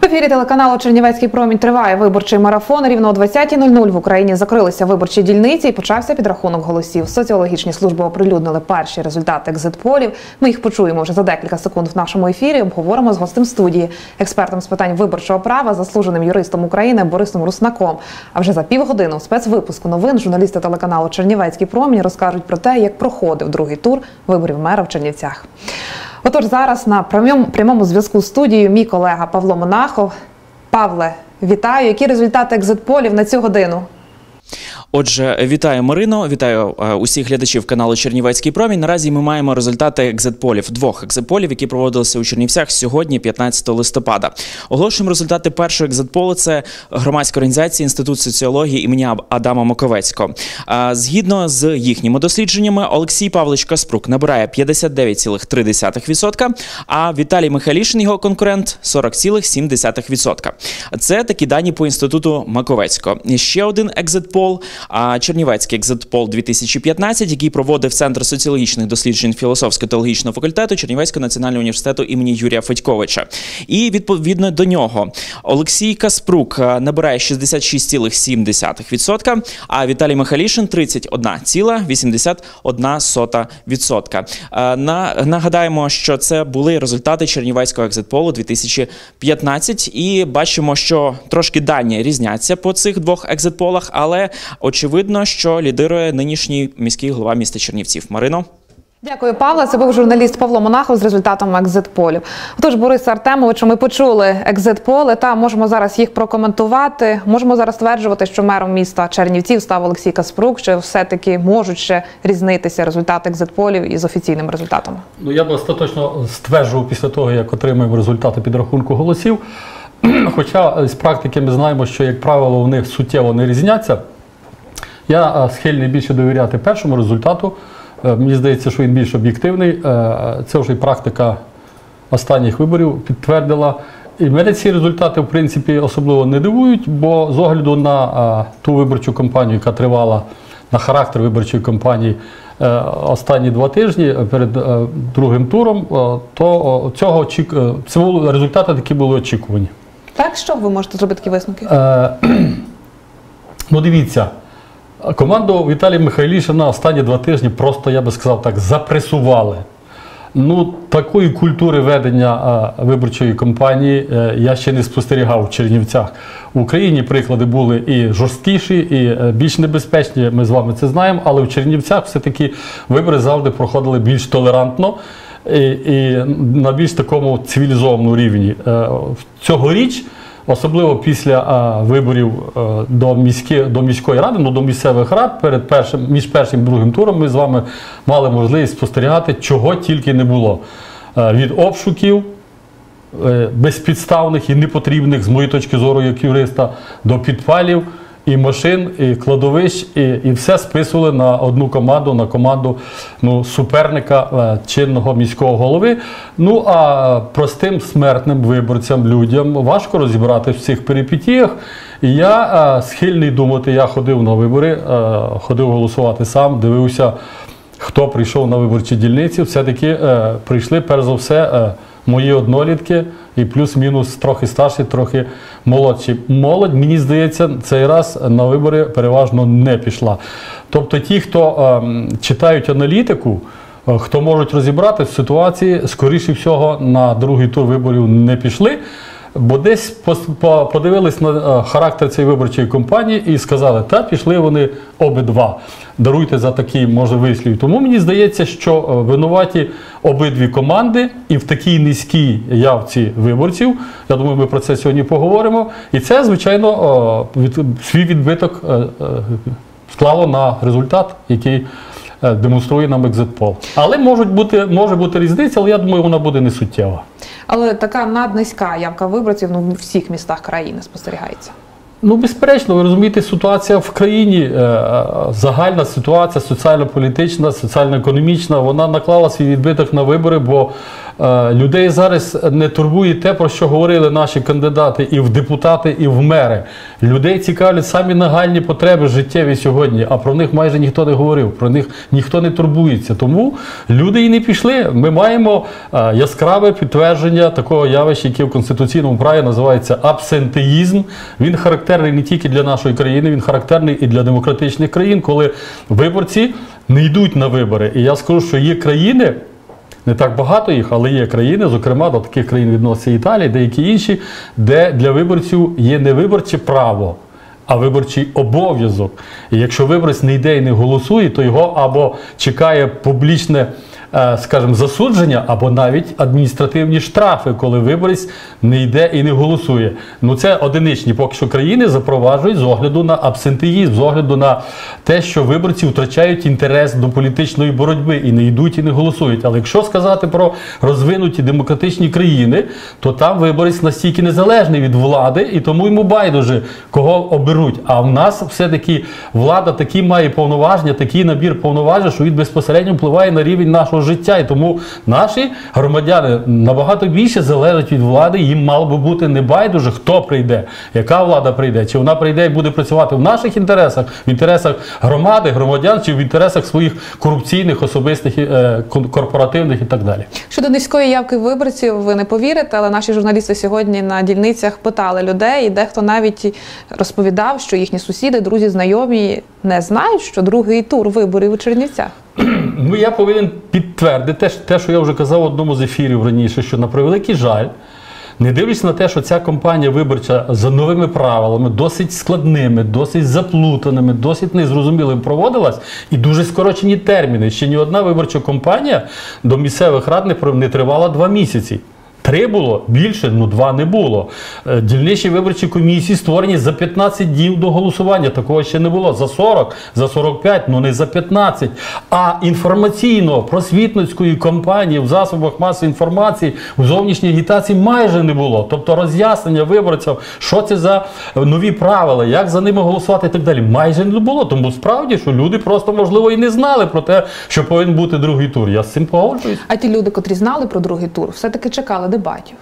В ефірі телеканалу Чернівецький промінь триває виборчий марафон. Рівно о 20.00 в Україні закрилися виборчі дільниці і почався підрахунок голосів. Соціологічні служби оприлюднили перші результати екзитполів. Ми їх почуємо вже за декілька секунд в нашому ефірі. Обговоримо з гостем студії, експертом з питань виборчого права, заслуженим юристом України Борисом Руснаком. А вже за півгодини у спецвипуску новин журналісти телеканалу Чернівецький промінь розкажуть про те, як проходив другий тур виборів мера в Чернівцях. Отож, зараз на прямому, прямому зв'язку з студією мій колега Павло Монахов. Павле, вітаю. Які результати екзитполів на цю годину? Отже, вітаю Марино, вітаю е, усіх глядачів каналу Чернівецький промінь. Наразі ми маємо результати екзитполів, двох екзитполів, які проводилися у Чернівцях сьогодні, 15 листопада. Оголошуємо результати першого екзитполу. Це громадська організація Інститут соціології імені Адама Маковецького. Згідно з їхніми дослідженнями, Олексій Павлович Каспрук набирає 59,3%, а Віталій Михайлішин, його конкурент, 40,7%. Це такі дані по інституту Маковецького. Ще один екзитпол. А Чернівецький екзитпол 2015, який проводив Центр соціологічних досліджень філософсько-теологічного факультету Чернівецького національного університету імені Юрія Федьковича. І відповідно до нього Олексій Каспрук е, набирає 66,7%, а Віталій Михайлішин 31,81%. Е, на- Нагадаємо, що це були результати Чернівецького екзитполу 2015, і бачимо, що трошки дані різняться по цих двох екзитполах, але очевидно, що лідирує нинішній міський голова міста Чернівців. Марино. Дякую, Павло. Це був журналіст Павло Монахов з результатами екзитполів. Отож, Бориса Артемовичу, ми почули екзитполи та можемо зараз їх прокоментувати. Можемо зараз стверджувати, що мером міста Чернівців став Олексій Каспрук. Чи все-таки можуть ще різнитися результати екзитполів із офіційними результатами? Ну, я б остаточно стверджував після того, як отримаємо результати підрахунку голосів. Хоча з практики ми знаємо, що, як правило, у них суттєво не різняться. Я е, схильний більше довіряти першому результату. Е, Мені здається, що він більш об'єктивний. Е, Це вже і практика останніх виборів підтвердила. І мене ці результати, в принципі, особливо не дивують, бо з огляду на ту виборчу кампанію, яка тривала на характер виборчої кампанії останні два тижні перед другим туром, то цього це були результати такі були очікувані. Так, що ви можете зробити такі висновки? Ну, дивіться, команду Віталія Михайлішина останні два тижні просто, я би сказав так, запресували. Ну, такої культури ведення виборчої кампанії е, я ще не спостерігав в Чернівцях. В Україні приклади були і жорсткіші, і е, більш небезпечні. Ми з вами це знаємо, але в Чернівцях все-таки вибори завжди проходили більш толерантно і, і на більш такому цивілізованому рівні. Е, Цьогоріч Особливо після а, виборів е, до, міські, до міської ради, ну до місцевих рад, перед першим, між першим і другим туром ми з вами мали можливість спостерігати, чого тільки не було. Е, від обшуків е, безпідставних і непотрібних, з моєї точки зору, як юриста, до підпалів і машин, і кладовищ, і, і все списували на одну команду, на команду ну, суперника е, чинного міського голови. Ну а простим смертним виборцям, людям важко розібратися в цих перипетіях. І я е, схильний думати, я ходив на вибори, е, ходив голосувати сам, дивився, хто прийшов на виборчі дільниці. Все-таки е, прийшли, перш за все, е, мої однолітки і плюс-мінус трохи старші, трохи молодші. Молодь, мені здається, цей раз на вибори переважно не пішла. Тобто ті, хто е, читають аналітику, е, хто можуть розібрати в ситуації, скоріше всього, на другий тур виборів не пішли. Бо десь подивились на е, характер цієї виборчої кампанії і сказали, та пішли вони обидва. Даруйте за такий, може, вислів. Тому мені здається, що е, винуваті обидві команди і в такій низькій явці виборців. Я думаю, ми про це сьогодні поговоримо. І це, звичайно, е, від, свій відбиток склало на результат, який демонструє нам екзитпол. Але можуть бути, може бути різниця, але я думаю, вона буде не суттєва. Але така наднизька явка виборців ну, в всіх містах країни спостерігається. Ну, безперечно, ви розумієте, ситуація в країні, е, е, загальна ситуація, соціально-політична, соціально-економічна, вона наклала свій відбиток на вибори, бо людей зараз не турбує те, про що говорили наші кандидати і в депутати, і в мери. Людей цікавлять самі нагальні потреби життєві сьогодні, а про них майже ніхто не говорив, про них ніхто не турбується. Тому люди і не пішли. Ми маємо е, яскраве підтвердження такого явища, яке в конституційному праві називається абсентеїзм. Він характерний не тільки для нашої країни, він характерний і для демократичних країн, коли виборці не йдуть на вибори. І я скажу, що є країни. Не так багато їх, але є країни, зокрема до таких країн відноситься Італія, деякі інші, де для виборців є не виборче право, а виборчий обов'язок. І якщо виборець не йде і не голосує, то його або чекає публічне, скажімо, засудження, або навіть адміністративні штрафи, коли виборець не йде і не голосує. Ну це одиничні поки що країни запроваджують з огляду на абсентеїзм, з огляду на те, що виборці втрачають інтерес до політичної боротьби і не йдуть і не голосують. Але якщо сказати про розвинуті демократичні країни, то там виборець настільки незалежний від влади, і тому йому байдуже кого оберуть. А в нас все-таки влада такі має повноваження, такий набір повноважень, що він безпосередньо впливає на рівень нашого життя. І тому наші громадяни набагато більше залежать від влади. Їм мало би бути не байдуже, хто прийде, яка влада прийде, чи вона прийде і буде працювати в наших інтересах, в інтересах громади, громадян, чи в інтересах своїх корупційних, особистих, е, корпоративних і так далі. Щодо низької явки виборців, ви не повірите, але наші журналісти сьогодні на дільницях питали людей, і дехто навіть розповідав, що їхні сусіди, друзі, знайомі не знають, що другий тур виборів у Чернівцях. Ну, я повинен підтвердити те, що я вже казав в одному з ефірів раніше, що на превеликий жаль, не дивлячись на те, що ця компанія виборча за новими правилами, досить складними, досить заплутаними, досить незрозумілими проводилась, і дуже скорочені терміни. Ще ні одна виборча компанія до місцевих рад не тривала два місяці. Три було більше, ну два не було. Е, Дільничі виборчі комісії створені за 15 днів до голосування. Такого ще не було. За 40, за 45, ну не за 15. А інформаційно просвітницької кампанії в засобах масової інформації в зовнішній агітації майже не було. Тобто роз'яснення виборців, що це за е, нові правила, як за ними голосувати і так далі. Майже не було. Тому справді, що люди просто можливо і не знали про те, що повинен бути другий тур. Я з цим погоджуюсь. А ті люди, котрі знали про другий тур, все-таки чекали дебатів.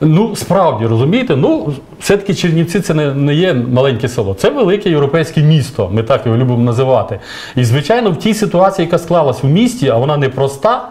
Ну, справді розумієте, ну все-таки Чернівці це не, не є маленьке село, це велике європейське місто. Ми так його любимо називати. І звичайно, в тій ситуації, яка склалась у місті, а вона непроста.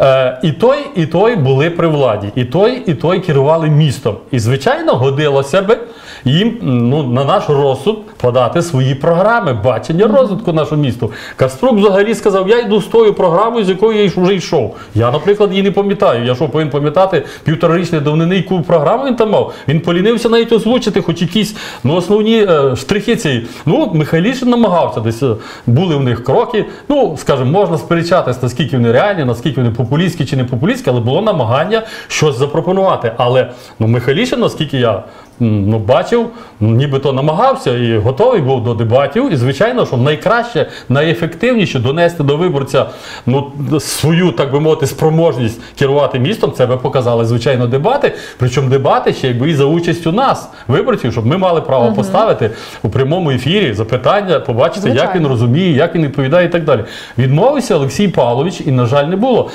Е, і той, і той були при владі, і той, і той керували містом. І звичайно, годилося би їм ну, на наш розсуд подати свої програми, бачення розвитку нашого міста. Каспрук взагалі сказав: я йду з тою програмою, з якою я вже йшов. Я, наприклад, її не пам'ятаю. Я що повинен пам'ятати півторарічної давнини, яку програму він там мав. Він полінився навіть озвучити, хоч якісь ну, основні е, штрихи цієї. Ну, Михайлішин намагався десь е, були в них кроки. Ну, скажімо, можна сперечатись, наскільки вони реальні, наскільки вони популістські чи не популістські, але було намагання щось запропонувати. Але ну, Михайлішин, наскільки я ну, бачив, ну, нібито намагався і готовий був до дебатів. І звичайно, що найкраще, найефективніше донести до виборця ну, свою, так би мовити, спроможність керувати містом. Це би показали, звичайно, дебати. Причому дебати ще якби і за участю нас, виборців, щоб ми мали право поставити у прямому ефірі запитання, побачити, як він розуміє, як він відповідає і так далі. Відмовився Олексій Павлович, і, на жаль, не було.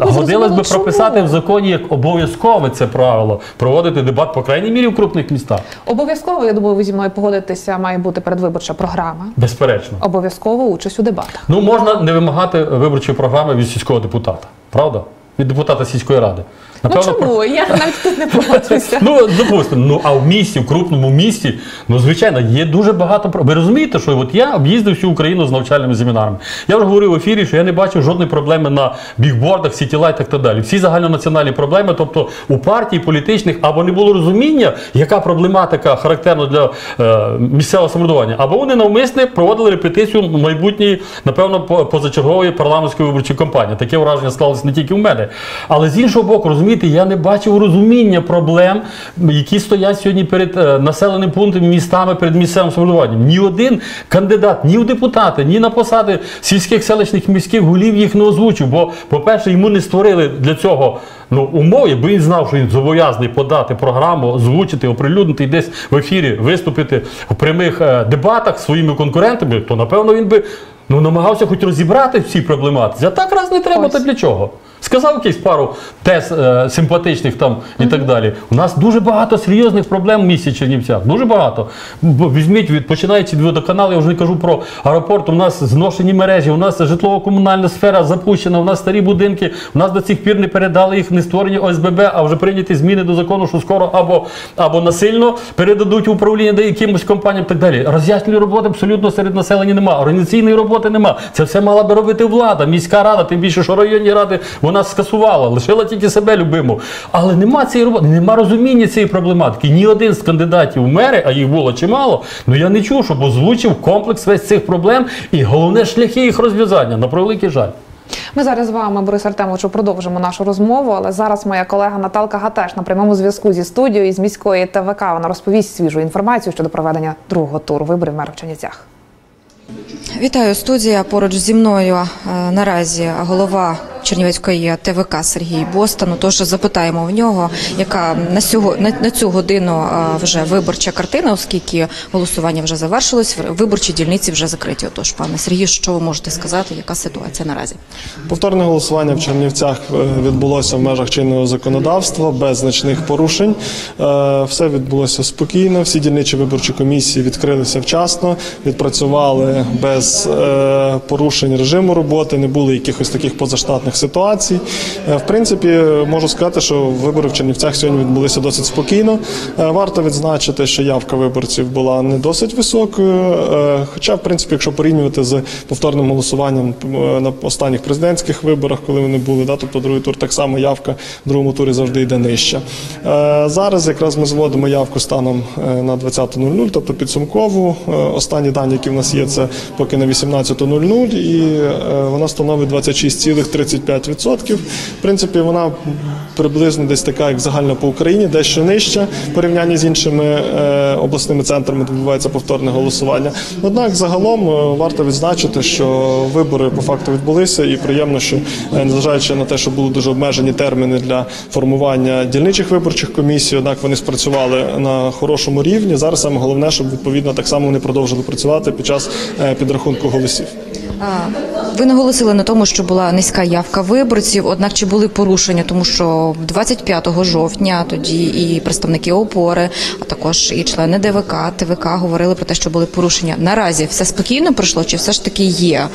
Годилось би прописати в законі як обов'язкове це правило, проводити дебат, по крайній мірі, в крупних містах. Обов'язково, я думаю, ви зі мною погодитеся, має бути передвиборча програма. Безперечно. Обов'язково участь у дебатах. Ну, можна не вимагати виборчої програми від сільського депутата, правда? Від депутата сільської ради. Ну чому? Я навіть тут не погоджуюся. Ну, допустимо, ну а в місті, в крупному місті, ну звичайно, є дуже багато про- Ви розумієте, що от я об'їздив всю Україну з навчальними семінарами. Я вже говорив в ефірі, що я не бачив жодної проблеми на бігбордах, сітілайтах і так далі. Всі загальнонаціональні проблеми, тобто у партій політичних або не було розуміння, яка проблематика характерна для е, місцевого самоврядування, або вони навмисне проводили репетицію майбутньої, напевно, позачергової парламентської виборчої кампанії. Таке враження склалося не тільки в мене. Але з іншого боку, розумієте, я не бачив розуміння проблем, які стоять сьогодні перед е, населеними пунктами, містами, перед місцевим самоврядуванням. Ні один кандидат, ні в депутати, ні на посади сільських селищних міських голів їх не озвучив. Бо, по-перше, йому не створили для цього ну, умов, якби він знав, що він зобов'язаний подати програму, озвучити, оприлюднити і десь в ефірі виступити в прямих е, дебатах зі своїми конкурентами, то напевно він би ну, намагався хоч розібрати всі проблематиці. А так раз не треба, Ось. то для чого? Сказав якийсь пару тез е, симпатичних там і так далі. У нас дуже багато серйозних проблем в місті Чернівцях. Дуже багато. Бо Візьміть, від, починаючи від водоканалу, я вже не кажу про аеропорт. У нас зношені мережі, у нас житлово-комунальна сфера запущена, у нас старі будинки, у нас до цих пір не передали їх, не створені ОСББ, а вже прийняті зміни до закону, що скоро або, або насильно передадуть управління де якимось компаніям і так далі. Роз'яснювальної роботи абсолютно серед населення немає. Організаційної роботи нема. Це все мала би робити влада, міська рада, тим більше, що районні ради вона скасувала, лишила тільки себе любиму. Але нема цієї роботи, нема розуміння цієї проблематики. Ні один з кандидатів в мери, а їх було чимало, ну я не чув, щоб озвучив комплекс весь цих проблем і головне шляхи їх розв'язання. На превеликий жаль. Ми зараз з вами, Борис Артемовичу, продовжимо нашу розмову. Але зараз моя колега Наталка Гатеш на прямому зв'язку зі студією із міської ТВК. Вона розповість свіжу інформацію щодо проведення другого туру виборів мера в Чернівцях. Вітаю студія. Поруч зі мною е, наразі голова Чернівецької ТВК Сергій Бостан. Тож запитаємо в нього, яка на сього на, цю годину е, вже виборча картина, оскільки голосування вже завершилось, виборчі дільниці вже закриті. Отож, пане Сергію, що ви можете сказати, яка ситуація наразі? Повторне голосування в Чернівцях е, відбулося в межах чинного законодавства без значних порушень. Все відбулося спокійно. Всі дільничі виборчі комісії відкрилися вчасно, відпрацювали без е, порушень режиму роботи, не було якихось таких позаштатних ситуацій. Е, В принципі, можу сказати, що вибори в Чернівцях сьогодні відбулися досить спокійно. Е, Варто відзначити, що явка виборців була не досить високою. Хоча, в принципі, якщо порівнювати з повторним голосуванням на останніх президентських виборах, коли вони були, да, тобто другий тур, так само явка в другому турі завжди йде нижче. Зараз якраз ми зводимо явку станом на 20.00, тобто підсумкову. Останні дані, які в нас є, це поки на 18.00, і е, вона становить 26,35%. В принципі, вона приблизно десь така, як загальна по Україні, дещо нижча в порівнянні з іншими е, обласними центрами, де відбувається повторне голосування. Однак, загалом е, варто відзначити, що вибори по факту відбулися, і приємно, що незважаючи на те, що були дуже обмежені терміни для формування дільничих виборчих комісій, однак вони спрацювали на хорошому рівні. Зараз саме головне, щоб відповідно так само вони продовжили працювати під час підрахунку голосів. Ви наголосили на тому, що була низька явка виборців. Однак чи були порушення, тому що 25 жовтня тоді і представники опори, а також і члени ДВК, ТВК говорили про те, що були порушення. Наразі все спокійно пройшло, чи все ж таки є?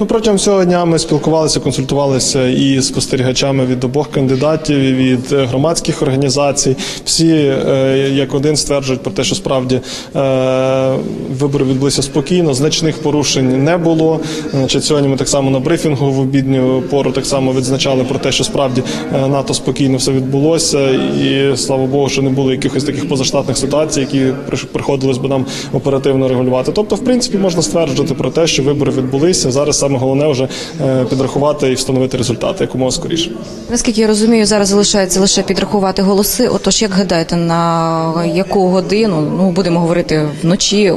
Ну, протягом цього дня ми спілкувалися, консультувалися і з спостерігачами від обох кандидатів, і від е, громадських організацій. Всі е, як один стверджують про те, що справді е, вибори відбулися спокійно, значних порушень не було. Значить, сьогодні ми так само на брифінгу в обідню пору так само відзначали про те, що справді е, НАТО спокійно все відбулося, і слава Богу, що не було якихось таких позаштатних ситуацій, які приходилось би нам оперативно регулювати. Тобто, в принципі, можна стверджувати про те, що вибори відбулися. Зараз саме головне вже е, підрахувати і встановити результати якомога скоріше. Наскільки я розумію, зараз залишається лише підрахувати голоси. Отож, як гадаєте, на яку годину? Ну будемо говорити вночі.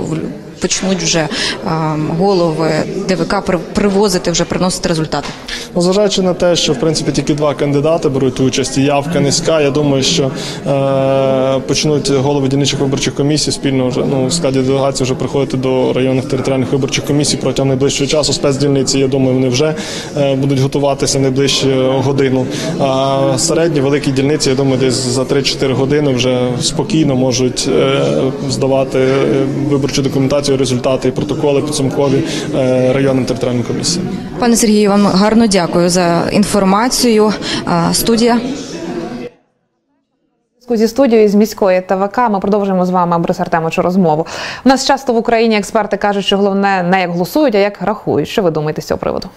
Почнуть вже ем, голови ДВК привозити вже приносити результати. Ну, Зважаючи на те, що в принципі тільки два кандидати беруть участь, і явка низька. Я думаю, що е, почнуть голови дільничих виборчих комісій спільно вже ну в складі делегації вже приходити до районних територіальних виборчих комісій протягом найближчого часу. Спецдільниці, я думаю, вони вже е, будуть готуватися найближчу годину. А середні великі дільниці, я думаю, десь за 3-4 години вже спокійно можуть е, здавати е, виборчу документацію, результати і протоколи підсумкові е, районним територіальним комісіям. Пане Сергію, вам гарно дякую за інформацію. Студія. Зі студією з міської ТВК ми продовжуємо з вами Борис Артемовичу розмову. У нас часто в Україні експерти кажуть, що головне не як голосують, а як рахують. Що ви думаєте з цього приводу?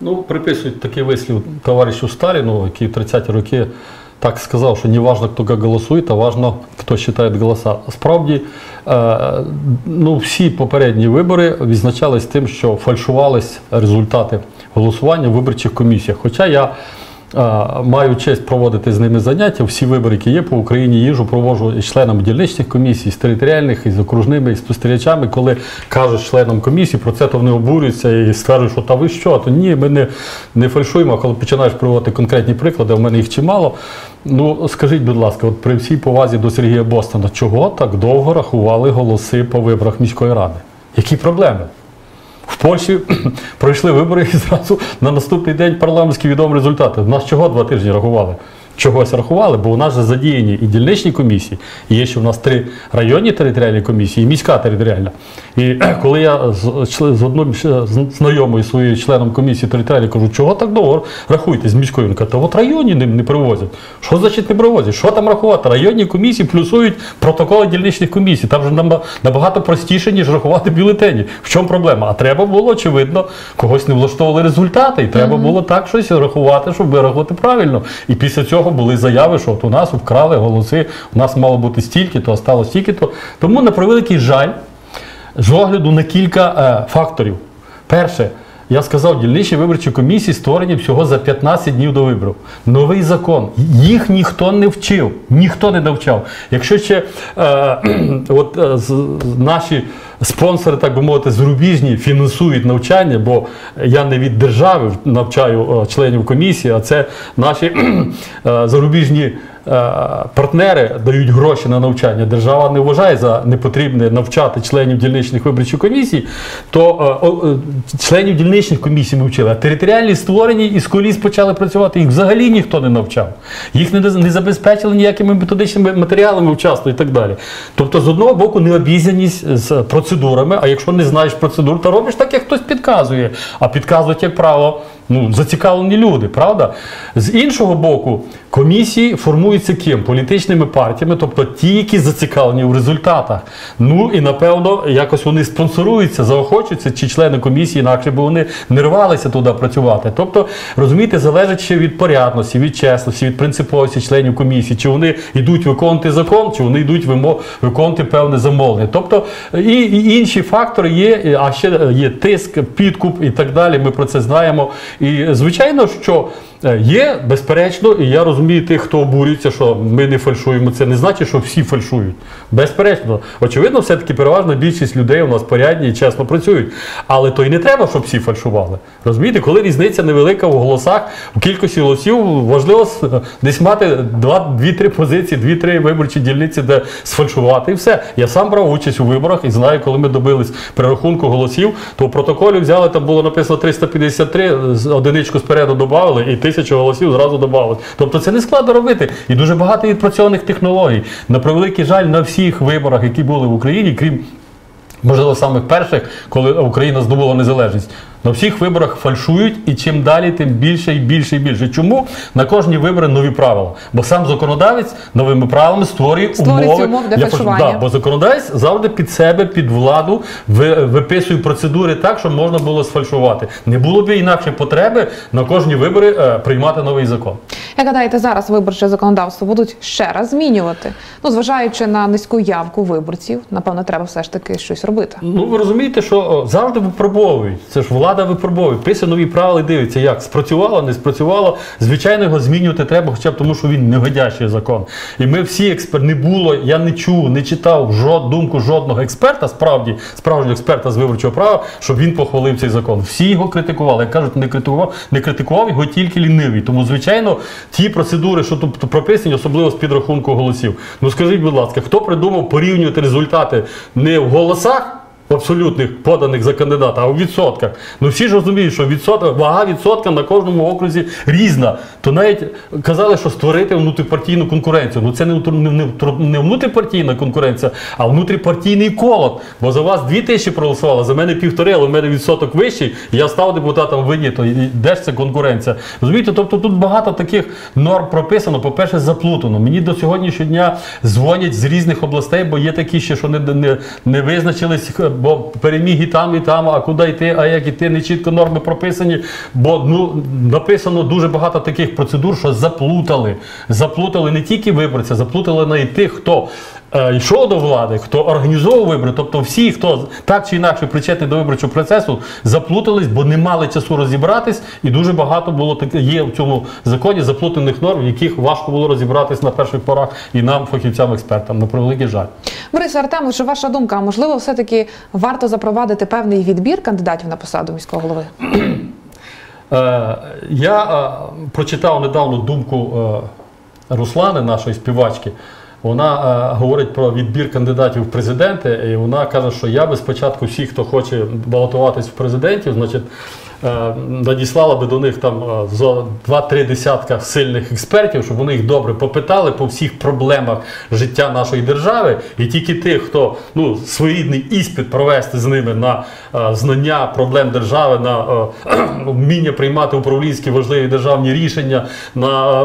Ну, приписують такий вислів товаришу Сталіну, який в 30-ті роки так сказав, що не важно, хто як голосує, а важно, хто вважає голоса. Справді, е, ну, всі попередні вибори відзначались тим, що фальшувались результати голосування в виборчих комісіях. Хоча я маю честь проводити з ними заняття, всі вибори, які є по Україні, їжу проводжу із членами дільничних комісій, з територіальних, і з окружними, і з спостерігачами, коли кажуть членам комісії про це, то вони обурюються і стверджують, що та ви що, то ні, ми не, не фальшуємо. Коли починаєш приводити конкретні приклади, в мене їх чимало. Ну скажіть, будь ласка, от при всій повазі до Сергія Бостона, чого так довго рахували голоси по виборах міської ради? Які проблеми? В Польщі пройшли вибори і зразу на наступний день парламентські відомі результати. Нас чого два тижні рахували? Чогось рахували, бо у нас же задіяні і дільничні комісії, і є ще у нас три районні територіальні комісії, і міська територіальна. І коли я з, з одним знайомою своєю членом комісії територіальної кажу, чого так довго рахуєте з міською? Він каже, та от районні не, не привозять. Що значить не привозять? Що там рахувати? Районні комісії плюсують протоколи дільничних комісій. Там вже набагато простіше, ніж рахувати бюлетені. В чому проблема? А треба було, очевидно, когось не влаштовували результати, і треба було так щось рахувати, щоб вирахувати правильно. І після цього були заяви, що от у нас вкрали голоси, у нас мало бути стільки, то стало стільки. то Тому на превеликий жаль, з огляду на кілька е, факторів. Перше, я сказав, дільничні виборчі комісії створені всього за 15 днів до виборів. Новий закон. Їх ніхто не вчив, ніхто не навчав. Якщо ще е, от, е, з- наші спонсори, так би мовити, зарубіжні фінансують навчання, бо я не від держави навчаю е, членів комісії, а це наші е, зарубіжні партнери дають гроші на навчання, держава не вважає за непотрібне навчати членів дільничних виборчих комісій, то е, е, членів дільничних комісій ми вчили, а територіальні створені і з коліс почали працювати. Їх взагалі ніхто не навчав. Їх не, забезпечили ніякими методичними матеріалами вчасно і так далі. Тобто, з одного боку, необізяність з процедурами, а якщо не знаєш процедур, то робиш так, як хтось підказує. А підказують, як правило, ну, зацікавлені люди, правда? З іншого боку, комісії формуються ким? Політичними партіями, тобто ті, які зацікавлені в результатах. Ну і напевно, якось вони спонсоруються, заохочуються, чи члени комісії, інакше бо вони не рвалися туди працювати. Тобто, розумієте, залежить ще від порядності, від чесності, від принциповості членів комісії, чи вони йдуть виконувати закон, чи вони йдуть виконувати певне замовлення. Тобто і, і інші фактори є, а ще є тиск, підкуп і так далі. Ми про це знаємо. І звичайно, що е, є безперечно, і я розумію тих, хто обурюється, що ми не фальшуємо. Це не значить, що всі фальшують. Безперечно, очевидно, все-таки переважна більшість людей у нас порядні і чесно працюють. Але то й не треба, щоб всі фальшували. Розумієте, коли різниця невелика в голосах, в кількості голосів, важливо десь мати два, дві-три позиції, дві-три виборчі дільниці, де сфальшувати, і все. Я сам брав участь у виборах і знаю, коли ми добились перерахунку голосів, то в протоколі взяли, там було написано 353, з- одиничку спереду додали, і тисячу голосів зразу додали. Тобто це не складно робити. І дуже багато відпрацьованих технологій. На превеликий жаль, на всіх виборах, які були в Україні, крім можливо, самих перших, коли Україна здобула незалежність. На всіх виборах фальшують, і чим далі, тим більше і більше і більше. Чому на кожні вибори нові правила? Бо сам законодавець новими правилами створює Створює умови для фальш- фальшування. Да, бо законодавець завжди під себе, під владу виписує процедури так, щоб можна було сфальшувати. Не було б інакше потреби на кожні вибори е, приймати новий закон. Як гадаєте, зараз виборче законодавство будуть ще раз змінювати? Ну, зважаючи на низьку явку виборців, напевно, треба все ж таки щось робити. Ну ви розумієте, що завжди випробовують. Це ж влада випробовує. Пише нові правила дивиться, як спрацювало, не спрацювало. Звичайно, його змінювати треба, хоча б тому, що він негодящий закон. І ми всі експерти не було. Я не чув, не читав жод, думку жодного експерта, справді справжнього експерта з виборчого права, щоб він похвалив цей закон. Всі його критикували. Як кажуть, не критикував, не критикував його тільки лінивий. Тому, звичайно, ті процедури, що тут прописані, особливо з підрахунку голосів. Ну скажіть, будь ласка, хто придумав порівнювати результати не в голосах? Абсолютних поданих за кандидата, а у відсотках. Ну всі ж розуміють, що відсоток, вага відсотка на кожному окрузі різна. То навіть казали, що створити внутріпартійну конкуренцію. Ну це не, не, внутріпартійна конкуренція, а внутріпартійний колот. Бо за вас дві тисячі проголосували, за мене півтори, але в мене відсоток вищий. Я став депутатом винні, то де ж це конкуренція? Розумієте, тобто тут багато таких норм прописано. По-перше, заплутано. Мені до сьогоднішнього дня дзвонять з різних областей, бо є такі ще, що не, не, не визначились, бо переміг і там, і там, а куди йти, а як йти, не чітко норми прописані. Бо ну написано дуже багато таких процедур, що заплутали. Заплутали не тільки виборця, заплутали навіть тих, хто. е, Йшов до влади, хто організовував вибори, тобто всі, хто так чи інакше причетний до виборчого процесу, заплутались, бо не мали часу розібратись, і дуже багато було таке є в цьому законі заплутаних норм, в яких важко було розібратись на перших порах і нам, фахівцям, експертам. На превеликий жаль. Борис Артемович, ваша думка, а можливо, все-таки варто запровадити певний відбір кандидатів на посаду міського голови? Е, я е, прочитав недавно думку е, Руслани, нашої співачки. Вона говорить про відбір кандидатів в президенти, і вона каже, що я би спочатку всіх, хто хоче балотуватись в президентів, значить. Е, Надіслала би до них там е, зо два-три десятка сильних експертів, щоб вони їх добре попитали по всіх проблемах життя нашої держави, і тільки тих, хто ну своєрідний іспит провести з ними на е, знання проблем держави, на вміння приймати управлінські важливі державні рішення, на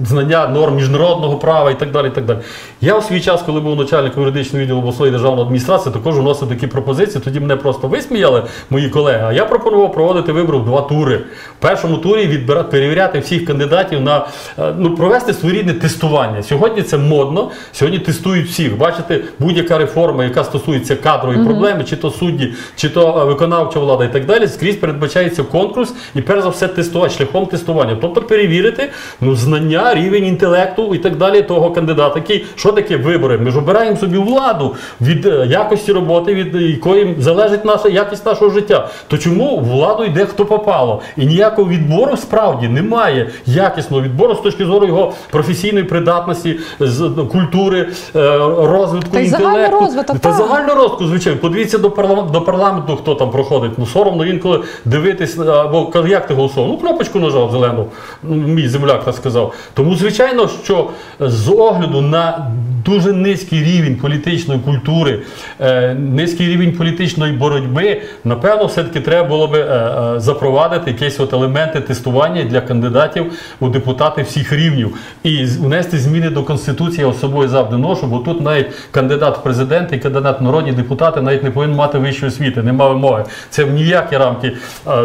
знання норм міжнародного права і так далі. І так далі. Я у свій час, коли був начальником юридичного відділу обласної державної адміністрації, також вносив такі пропозиції. Тоді мене просто висміяли мої колеги. А я пропонував проводити вибори в два тури. В першому турі відбирати перевіряти всіх кандидатів на е, ну провести своєрідне тестування. Сьогодні це модно. Сьогодні тестують всіх. Бачите, будь-яка реформа, яка стосується кадрової проблеми, чи то судді, чи то е, виконавча влада і так далі, скрізь передбачається конкурс і перш за все тестувати шляхом тестування. Тобто перевірити ну, знання, рівень інтелекту і так далі того кандидата. Який що таке вибори? Ми ж обираємо собі владу від е, якості роботи, від якої залежить наша якість нашого життя. То чому в владу йде хто попало? І ніякого відбору справді немає якісного відбору з точки зору його професійної придатності, з ну, культури, е, розвитку Та інтелекту. розвиток, Та так. загальний розвиток, звичайно. Подивіться до парламенту, до парламенту, хто там проходить. Ну соромно інколи дивитись, або каже, як ти голосував? Ну, кнопочку нажав зелену. Ну, Мій земляк так сказав. Тому, звичайно, що з огляду на дуже низький рівень політичної культури, е, низький рівень політичної боротьби, напевно, все-таки треба було би е, е, запровадити якісь от елементи тестування для кандидатів у депутати всіх рівнів і внести зміни до Конституції, з завжди ношу, бо тут навіть кандидат в президенти і кандидат в народні депутати навіть не повинен мати вищої освіти, нема вимоги. Це в ніякі рамки,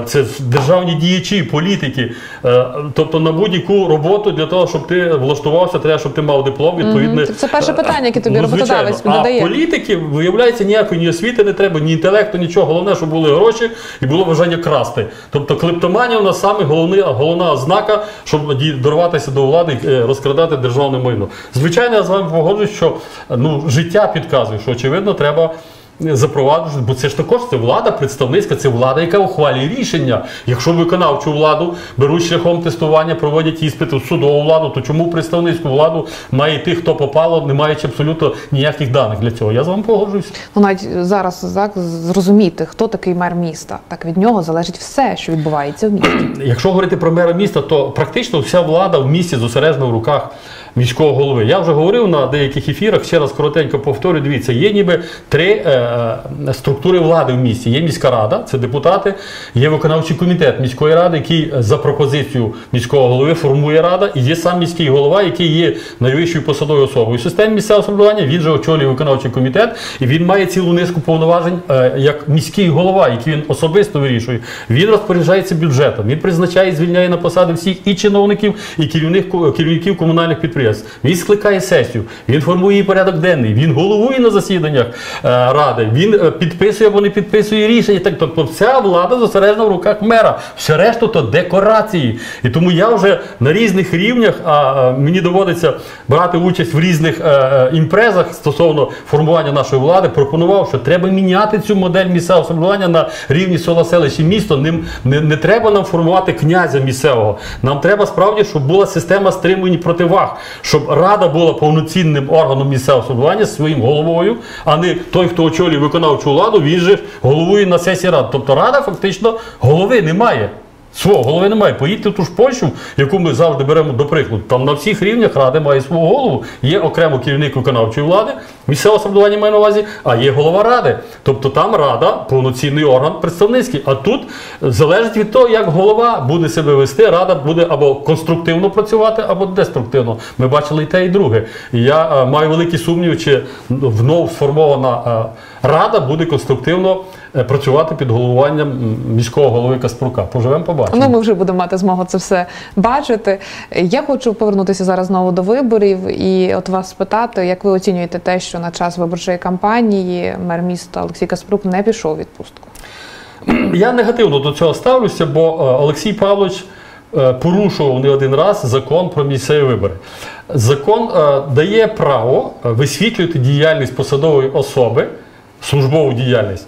це державні діячі, політики. Тобто на будь-яку роботу для того, щоб ти влаштувався, треба, щоб ти мав диплом відповідне. Це перше питання, яке тобі Ну, роботодавець звичайно. додає. А політики, виявляється, ніякої ні освіти не треба, ні інтелекту, нічого. Головне, щоб були гроші і було бажання красти. Тобто клептоманія у нас саме головне головна ознака, щоб дорватися до влади і е, розкрадати державне майно. Звичайно, я з вами погоджуюсь, що ну, життя підказує, що очевидно треба. Запроваджувати, бо це ж також це влада представницька, це влада, яка ухвалює рішення. Якщо виконавчу владу беруть шляхом тестування, проводять іспити в судову владу, то чому представницьку владу має йти, хто попало, не маючи абсолютно ніяких даних для цього? Я з вами погоджуюсь. Ну, навіть зараз так, зрозуміти, хто такий мер міста. Так від нього залежить все, що відбувається в місті. Якщо говорити про мера міста, то практично вся влада в місті зосереджена в руках міського голови. Я вже говорив на деяких ефірах, ще раз коротенько повторю. Дивіться, є ніби три е, е, структури влади в місті. Є міська рада, це депутати, є виконавчий комітет міської ради, який за пропозицією міського голови формує рада, і є сам міський голова, який є найвищою посадовою особою. В системі місцевого самоврядування він же очолює виконавчий комітет, і він має цілу низку повноважень е, як міський голова, які він особисто вирішує. Він розпоряджається бюджетом, він призначає і звільняє на посади всіх і чиновників, і керівних керівників комунальних підприємств. Він скликає сесію, він формує порядок денний, він головує на засіданнях е, ради, він е, підписує або не підписує рішення. Так, тобто вся влада зосереджена в руках мера. Все решту то декорації. І тому я вже на різних рівнях, а е, мені доводиться брати участь в різних імпрезах стосовно формування нашої влади, пропонував, що треба міняти цю модель місцевого самоврядування на рівні села, селищ і місто. Не, не, не треба нам формувати князя місцевого. Нам треба справді, щоб була система стримувань противаг, щоб рада була повноцінним органом місцевого самоврядування своїм головою, а не той, хто очолює виконавчу владу, він же головує на сесії ради. Тобто рада фактично голови немає. Свого голови немає. Поїдьте в ту ж Польщу, яку ми завжди беремо до прикладу. Там на всіх рівнях ради має свого голову. Є окремо керівник виконавчої влади, місцевого самоврядування має на увазі, а є голова ради. Тобто там рада, повноцінний орган представницький. А тут залежить від того, як голова буде себе вести, рада буде або конструктивно працювати, або деструктивно. Ми бачили і те, і друге. Я е, маю великі сумніви, чи вновь сформована е, рада буде конструктивно е, працювати під головуванням міського голови Каспрука. Поживемо, побачимо. Ну, ми вже будемо мати змогу це все бачити. Я хочу повернутися зараз знову до виборів і от вас спитати, як ви оцінюєте те, що на час виборчої кампанії мер міста Олексій Каспрук не пішов у відпустку. Я негативно до цього ставлюся, бо е, Олексій Павлович е, порушував не один раз закон про місцеві вибори. Закон е, дає право висвітлювати діяльність посадової особи, службову діяльність.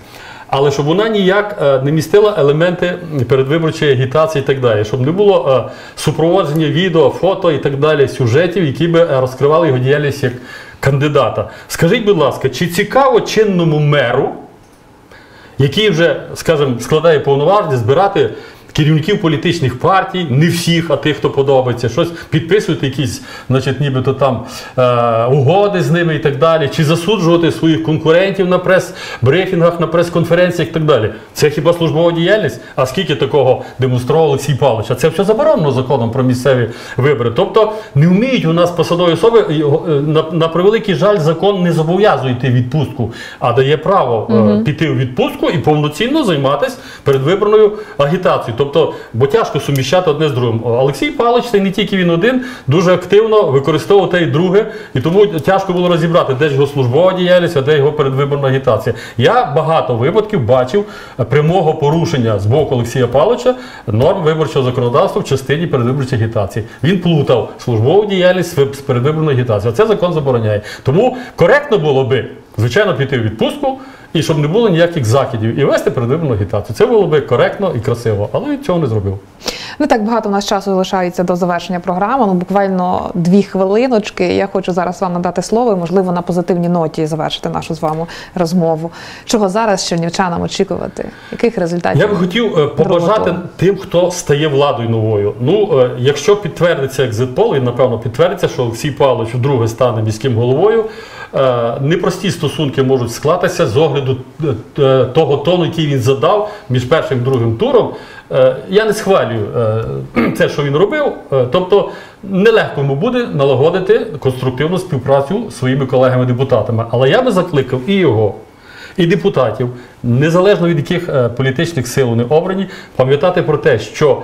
Але щоб вона ніяк е, не містила елементи передвиборчої агітації і так далі, щоб не було е, супроводження відео, фото і так далі, сюжетів, які би е, розкривали його діяльність як кандидата. Скажіть, будь ласка, чи цікаво чинному меру, який вже, скажімо, складає повноваження збирати керівників політичних партій, не всіх, а тих, хто подобається, щось підписувати, якісь, значить, нібито там е, угоди з ними і так далі, чи засуджувати своїх конкурентів на прес-брифінгах, на прес-конференціях і так далі. Це хіба службова діяльність? А скільки такого демонстрував Олексій Павлович? А це все заборонено законом про місцеві вибори. Тобто не вміють у нас посадові особи, е, на, на превеликий жаль, закон не зобов'язує йти в відпустку, а дає право е, піти у відпустку і повноцінно займатися передвиборною агітацією. Тобто, бо тяжко суміщати одне з другим. Олексій Павлович, це не тільки він один, дуже активно використовував те і друге, і тому тяжко було розібрати, де ж його службова діяльність, а де його передвиборна агітація. Я багато випадків бачив прямого порушення з боку Олексія Павловича норм виборчого законодавства в частині передвиборчої агітації. Він плутав службову діяльність з передвиборною агітацією. Це закон забороняє. Тому коректно було би, звичайно, піти в відпустку. І щоб не було ніяких закидів і вести передвиборну агітацію. Це було би коректно і красиво, але він цього не зробив. Не так багато у нас часу залишається до завершення програми. Ну буквально дві хвилиночки. Я хочу зараз вам надати слово і, можливо, на позитивній ноті завершити нашу з вами розмову. Чого зараз чернівчанам очікувати? Яких результатів? Я би хотів е, побажати роботу? тим, хто стає владою новою. Ну, е, якщо підтвердиться екзитпол, і напевно підтвердиться, що Олексій Павлович вдруге стане міським головою. е, Непрості стосунки можуть склатися з огляду того тону, який він задав між першим і другим туром. Е, Я не схвалюю е, це, що він робив. Е, Тобто нелегко йому буде налагодити конструктивну співпрацю з своїми колегами-депутатами. Але я би закликав і його, і депутатів, незалежно від яких політичних сил вони обрані, пам'ятати про те, що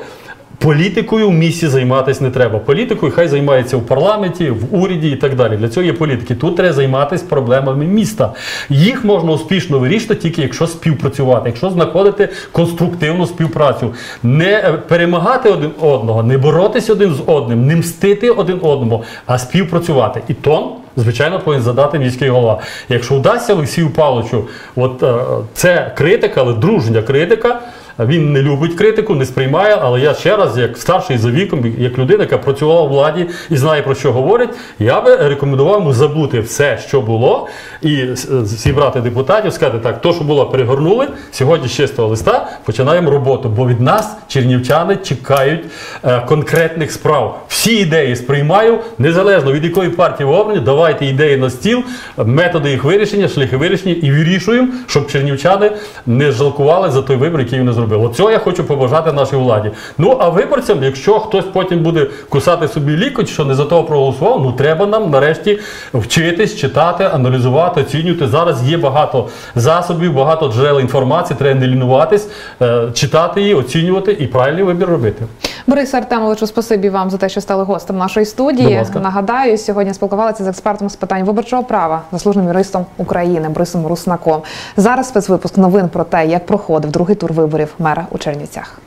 політикою в місті займатися не треба. Політикою хай займається в парламенті, в уряді і так далі. Для цього є політики. Тут треба займатися проблемами міста. Їх можна успішно вирішити тільки якщо співпрацювати, якщо знаходити конструктивну співпрацю, не перемагати один одного, не боротися один з одним, не мстити один одному, а співпрацювати. І тон звичайно, повинен задати міський голова. Якщо вдасться Олексію Павловичу, от е, це критика, але дружня критика. Він не любить критику, не сприймає, але я ще раз, як старший за віком, як людина, яка працювала у владі і знає про що говорить, я би рекомендував йому забути все, що було, і зібрати депутатів, сказати так, то, що було, перегорнули. Сьогодні з чистого листа починаємо роботу. Бо від нас чернівчани чекають е, конкретних справ. Всі ідеї сприймаю, незалежно від якої партії обрані, давайте ідеї на стіл, методи їх вирішення, шляхи вирішення і вирішуємо, щоб чернівчани не жалкували за той вибір, який вони зробили. Оцього я хочу побажати нашій владі. Ну а виборцям, якщо хтось потім буде кусати собі лікоть, що не за того проголосував, ну треба нам нарешті вчитись, читати, аналізувати, оцінювати. Зараз є багато засобів, багато джерел інформації, треба не лінуватись, е, читати її, оцінювати і правильний вибір робити. Борис Артемовичу, спасибі вам за те, що стали гостем нашої студії. Нагадаю, сьогодні спілкувалися з експертом з питань виборчого права, заслуженим юристом України Борисом Руснаком. Зараз спецвипуск новин про те, як проходив другий тур виборів мера у Чернівцях.